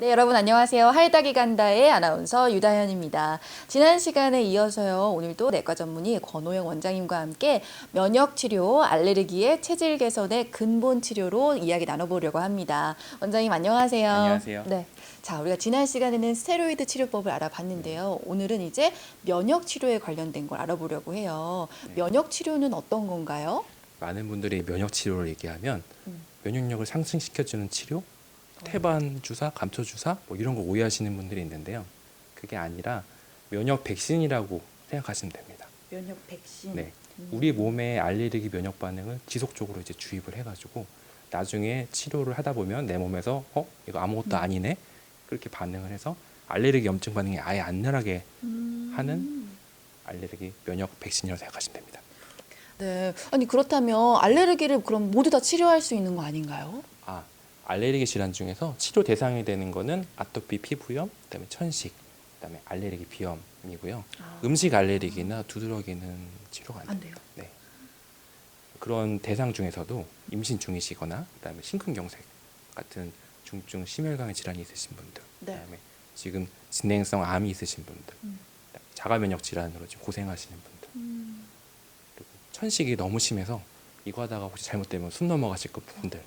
네, 여러분 안녕하세요. 할다기 간다의 아나운서 유다현입니다. 지난 시간에 이어서요. 오늘도 내과 전문의 권호영 원장님과 함께 면역 치료, 알레르기의 체질 개선의 근본 치료로 이야기 나눠보려고 합니다. 원장님 안녕하세요. 안녕하세요. 네. 자, 우리가 지난 시간에는 스테로이드 치료법을 알아봤는데요. 오늘은 이제 면역 치료에 관련된 걸 알아보려고 해요. 네. 면역 치료는 어떤 건가요? 많은 분들이 면역 치료를 얘기하면 음. 면역력을 상승시켜주는 치료, 태반 주사, 감초 주사 뭐 이런 거 오해하시는 분들이 있는데요. 그게 아니라 면역 백신이라고 생각하시면 됩니다. 면역 백신. 네, 우리 몸의 알레르기 면역 반응을 지속적으로 이제 주입을 해가지고 나중에 치료를 하다 보면 내 몸에서 어 이거 아무것도 음. 아니네 그렇게 반응을 해서 알레르기 염증 반응이 아예 안 나게 음. 하는 알레르기 면역 백신이라고 생각하시면 됩니다. 네. 아니 그렇다면 알레르기를 그럼 모두 다 치료할 수 있는 거 아닌가요? 아, 알레르기 질환 중에서 치료 대상이 되는 거는 아토피 피부염, 그다음에 천식, 그다음에 알레르기 비염이고요. 음식 알레르기나 두드러기는 치료가 안안 됩니다. 네. 그런 대상 중에서도 임신 중이시거나 그다음에 심근경색 같은 중증 심혈관의 질환이 있으신 분들, 네. 그다음에 지금 진행성 암이 있으신 분들, 음. 자가 면역 질환으로 지금 고생하시는 분들, 음. 그리고 천식이 너무 심해서 이거 하다가 혹시 잘못되면 숨 넘어가실 것 분들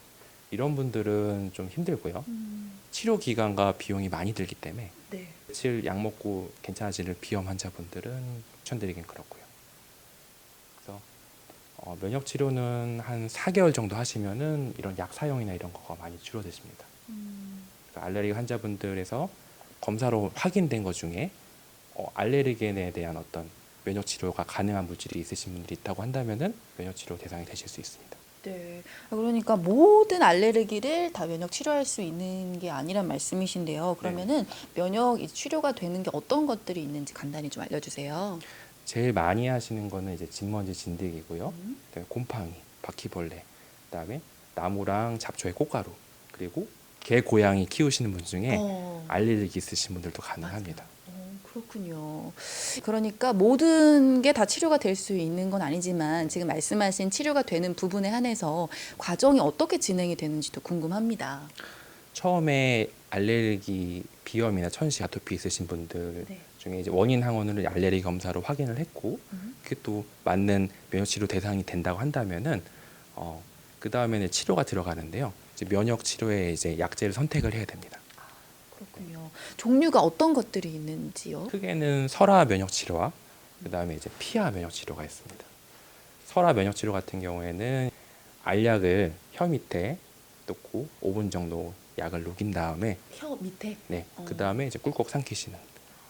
이런 분들은 좀 힘들고요. 음. 치료 기간과 비용이 많이 들기 때문에 네. 며칠 약 먹고 괜찮아지는 비염 환자분들은 추천드리긴 그렇고요. 그래서 어, 면역 치료는 한 4개월 정도 하시면은 이런 약 사용이나 이런 거가 많이 줄어드십니다. 음. 그래서 알레르기 환자분들에서 검사로 확인된 것 중에 어, 알레르겐에 대한 어떤 면역 치료가 가능한 물질이 있으신 분들이 있다고 한다면은 면역 치료 대상이 되실 수 있습니다. 네. 그러니까 모든 알레르기를 다 면역 치료할 수 있는 게 아니란 말씀이신데요. 그러면은 면역 이 치료가 되는 게 어떤 것들이 있는지 간단히 좀 알려주세요. 제일 많이 하시는 거는 이제 진먼지 진드기고요. 음. 그다음에 곰팡이, 바퀴벌레, 그다음에 나무랑 잡초의 꽃가루, 그리고 개, 고양이 키우시는 분 중에 어. 알레르기 있으신 분들도 가능합니다. 어, 그렇군요. 그러니까 모든 게 다 치료가 될 수 있는 건 아니지만 지금 말씀하신 치료가 되는 부분에 한해서 과정이 어떻게 진행이 되는지도 궁금합니다. 처음에 알레르기 비염이나 천식, 아토피 있으신 분들 네. 중에 이제 원인 항원을 알레르기 검사로 확인을 했고 음. 그게 또 맞는 면역 치료 대상이 된다고 한다면은 어, 그 다음에는 치료가 들어가는데요. 이제 면역 치료에 이제 약제를 선택을 해야 됩니다. 그렇군요. 종류가 어떤 것들이 있는지요? 크게는 설화 면역 치료와 그 다음에 이제 피하 면역 치료가 있습니다. 설화 면역 치료 같은 경우에는 알약을 혀 밑에 놓고 5분 정도 약을 녹인 다음에 혀 밑에. 네, 어. 그 다음에 이제 꿀꺽 삼키시는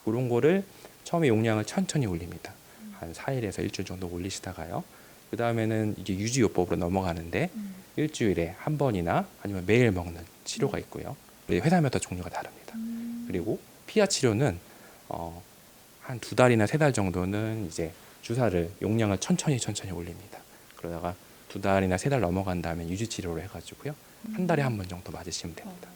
그런 거를 처음에 용량을 천천히 올립니다. 한 4일에서 일주일 정도 올리시다가요. 그 다음에는 이게 유지요법으로 넘어가는데 음. 일주일에 한 번이나 아니면 매일 먹는 치료가 있고요. 회사마다 종류가 다릅니다. 음. 그리고 피하 치료는 어, 한 두 달이나 세 달 정도는 이제 주사를 용량을 천천히 천천히 올립니다. 그러다가 두 달이나 세 달 넘어간 다음에 유지 치료를 해가지고요 한 달에 한 번 정도 맞으시면 됩니다.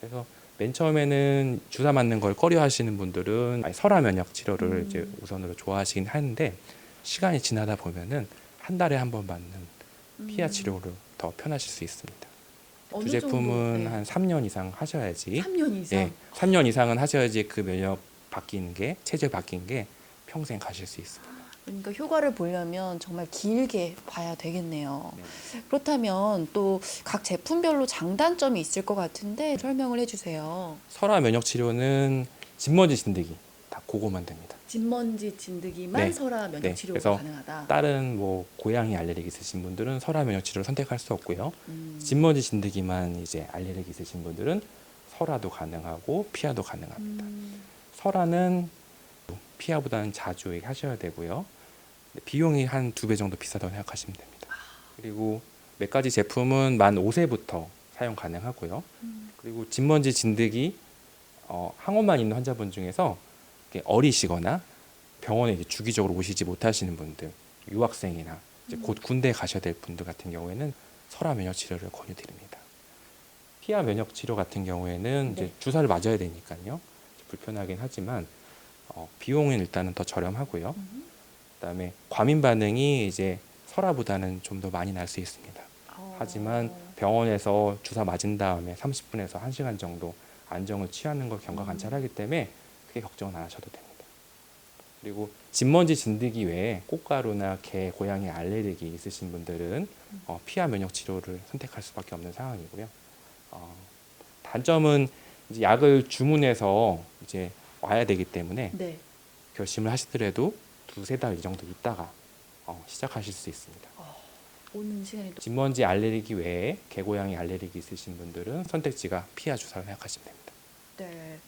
그래서 맨 처음에는 주사 맞는 걸 꺼려하시는 분들은 아니, 설화 면역 치료를 음. 이제 우선으로 좋아하시긴 하는데 시간이 지나다 보면은 한 달에 한 번 맞는 피하 음. 치료를 더 편하실 수 있습니다. 어느 두 제품은 정도? 네. 한 3년 이상 하셔야지 3년 이상. 예, 3년 이상은 하셔야지 그 면역 바뀐 게 체질 바뀐 게 평생 가실 수 있습니다. 그러니까 효과를 보려면 정말 길게 봐야 되겠네요. 네. 그렇다면 또 각 제품별로 장단점이 있을 것 같은데 설명을 해주세요. 설화 면역 치료는 진먼지 진드기 다 그거만 됩니다. 진먼지 진드기만 네. 설화 면역 네. 치료가 그래서 가능하다. 다른 뭐 고양이 알레르기 있으신 분들은 설화 면역 치료를 선택할 수 없고요. 음. 진먼지 진드기만 이제 알레르기 있으신 분들은 설화도 가능하고 피하도 가능합니다. 음. 설화는 피하보다는 자주 하셔야 되고요. 비용이 한 두 배 정도 비싸다고 생각하시면 됩니다. 그리고 몇 가지 제품은 만 5세부터 사용 가능하고요. 음. 그리고 진먼지 진드기 어, 항원만 있는 환자분 중에서 어리시거나 병원에 주기적으로 오시지 못하시는 분들, 유학생이나 곧 군대 가셔야 될 분들 같은 경우에는 설화 면역 치료를 권유드립니다. 피하 면역 치료 같은 경우에는 이제 네. 주사를 맞아야 되니까요. 불편하긴 하지만 어, 비용은 일단은 더 저렴하고요. 음. 그다음에 과민 반응이 이제 설화보다는 좀 더 많이 날 수 있습니다. 어. 하지만 병원에서 주사 맞은 다음에 30분에서 1시간 정도 안정을 취하는 걸 경과 관찰하기 때문에 크게 걱정은 안 하셔도 됩니다. 그리고 진먼지 진드기 외에 꽃가루나 개, 고양이 알레르기 있으신 분들은 어, 피하 면역 치료를 선택할 수밖에 없는 상황이고요. 어, 단점은 이제 약을 주문해서 이제 와야 되기 때문에 네. 결심을 하시더라도 두세 달 이 정도 있다가 어, 시작하실 수 있습니다. 오는 시간이 또 진먼지 알레르기 외에 개고양이 알레르기 있으신 분들은 선택지가 피하 주사를 생각하시면 됩니다. 네.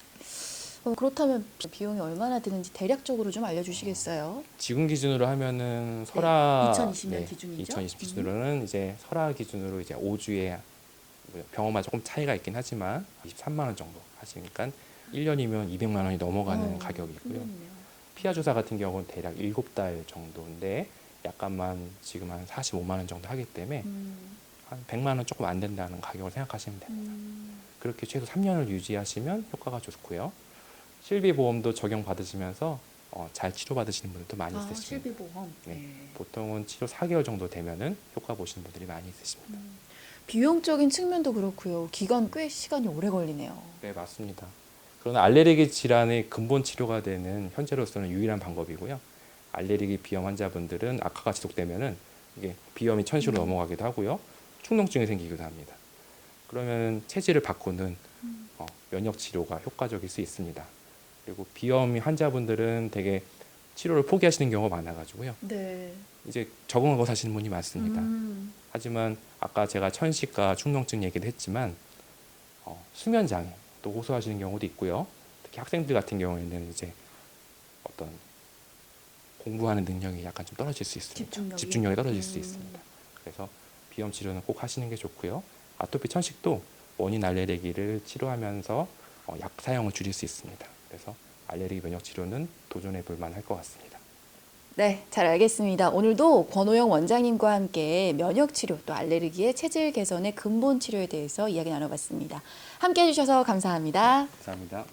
어, 그렇다면 비용이 얼마나 드는지 대략적으로 좀 알려주시겠어요? 지금 기준으로 하면은 설화 2020년 기준이죠? 2020 기준으로는 이제 설화 기준으로 이제 5주에 병원마다 조금 차이가 있긴 하지만 23만 원 정도 하시니까 1년이면 200만 원이 넘어가는 어, 가격이고요. 큰돈이네요. 피하 주사 같은 경우는 대략 7달 정도인데 약간만 지금 한 45만 원 정도 하기 때문에 음, 한 100만 원 조금 안 된다는 가격을 생각하시면 됩니다. 음, 그렇게 최소 3년을 유지하시면 효과가 좋고요. 실비 보험도 적용 받으시면서 어, 잘 치료 받으시는 분들도 많이 아, 있으십니다. 실비 보험. 네. 네. 보통은 치료 4개월 정도 되면은 효과 보시는 분들이 많이 있으십니다. 음, 비용적인 측면도 그렇고요. 기간 꽤 시간이 오래 걸리네요. 네, 맞습니다. 그러나 알레르기 질환의 근본 치료가 되는 현재로서는 유일한 방법이고요. 알레르기 비염 환자분들은 악화가 지속되면은 이게 비염이 천시로 음. 넘어가기도 하고요. 축농증이 생기기도 합니다. 그러면 체질을 바꾸는 음. 어, 면역 치료가 효과적일 수 있습니다. 그리고 비염 환자분들은 되게 치료를 포기하시는 경우가 많아가지고요. 네. 이제 적응하고 사시는 분이 많습니다. 음, 하지만 아까 제가 천식과 축농증 얘기를 했지만 어, 수면 장애 또 호소하시는 경우도 있고요. 특히 학생들 같은 경우에는 이제 어떤 공부하는 능력이 약간 좀 떨어질 수 있습니다. 집중력이? 떨어질 수 음. 있습니다. 그래서 비염 치료는 꼭 하시는 게 좋고요. 아토피 천식도 원인 알레르기를 치료하면서 어, 약 사용을 줄일 수 있습니다. 그래서 알레르기 면역 치료는 도전해 볼 만할 것 같습니다. 네, 잘 알겠습니다. 오늘도 권호영 원장님과 함께 면역 치료 또 알레르기의 체질 개선의 근본 치료에 대해서 이야기 나눠봤습니다. 함께 해주셔서 감사합니다. 감사합니다.